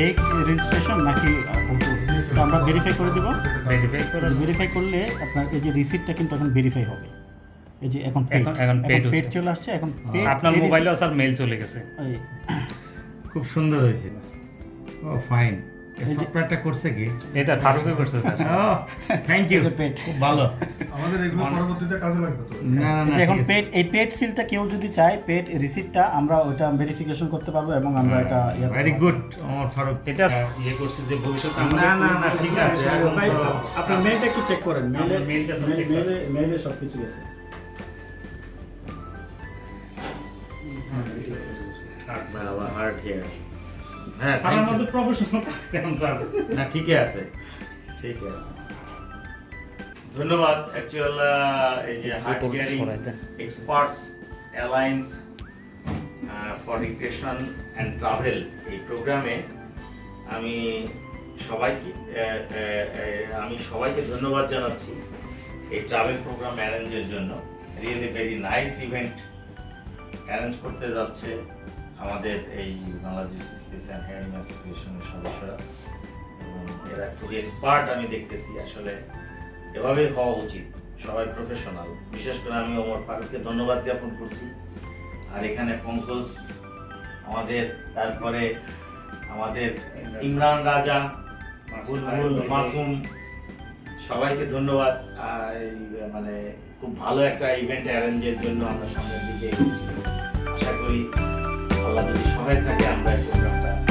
Fake registration নাকি তো আমরা ভেরিফাই করে দিব। ভেরিফাই করে ভেরিফাই করলে আপনার এই যে রিসিপ্টটা কিন্তু এখন ভেরিফাই হবে। এই যে এখন পেড এখন- পেড চলে আসছে এখন আপনার মোবাইলে স্যার মেল চলে গেছে। খুব সুন্দর হয়েছে। ও ফাইন সফটওয়্যারটা করছে কি? এটা ফারুকে করছে স্যার থ্যাংক ইউ। খুব ভালো। আমাদের এগুলো পরবর্তীতে কাজে লাগবে তো। না না এই না যে এখন। পেড এই পেড সিলটা কেউ যদি চায় পেড রিসিপ্টটা আমরা ওটা ভেরিফিকেশন করতে পারব এবং আমরা এটা ইয়ে ভেরি গুড আমার ফারুক এটা ইয়ে করছে যে ভবিষ্যতে না না না ঠিক আছে ভাই, মেলটা একটু চেক করেন। মেলে মেলে মেলে সব কিছু গেছে। বাবা হার্ট হিয়ার হ্যাঁ স্যার আমাদের প্রফেশনাল কাজ কেমন স্যার না ঠিকই আছে। ঠিকই আছে। ধন্যবাদ অ্যাকচুয়াল এই যে heart then. Experts alliance for recreation and travel এই প্রোগ্রামে আমি সবাইকে আমি সবাইকে ধন্যবাদ জানাচ্ছি এই ট্রাভেল প্রোগ্রাম অ্যারেঞ্জের জন্য। Really very nice event arrange করতে যাচ্ছে। আমাদের এই বাংলাদেশ স্পেস অ্যান্ড হেয়ারিং অ্যাসোসিয়েশনের সদস্যরা এবং এরা খুবই এক্সপার্ট আমি দেখতেছি। আসলে এভাবেই হওয়া উচিত। সবাই প্রফেশনাল বিশেষ করে আমি ওমর ফারুককে ধন্যবাদ জ্ঞাপন করছি। আর এখানে পঙ্কজ আমাদের তারপরে আমাদের ইমরান রাজা মাসুম সবাইকে ধন্যবাদ। মানে খুব ভালো একটা ইভেন্ট অ্যারেঞ্জের জন্য আমরা সামনের দিকে এগোচ্ছি আশা করি আল্লাহ থাকে আমরা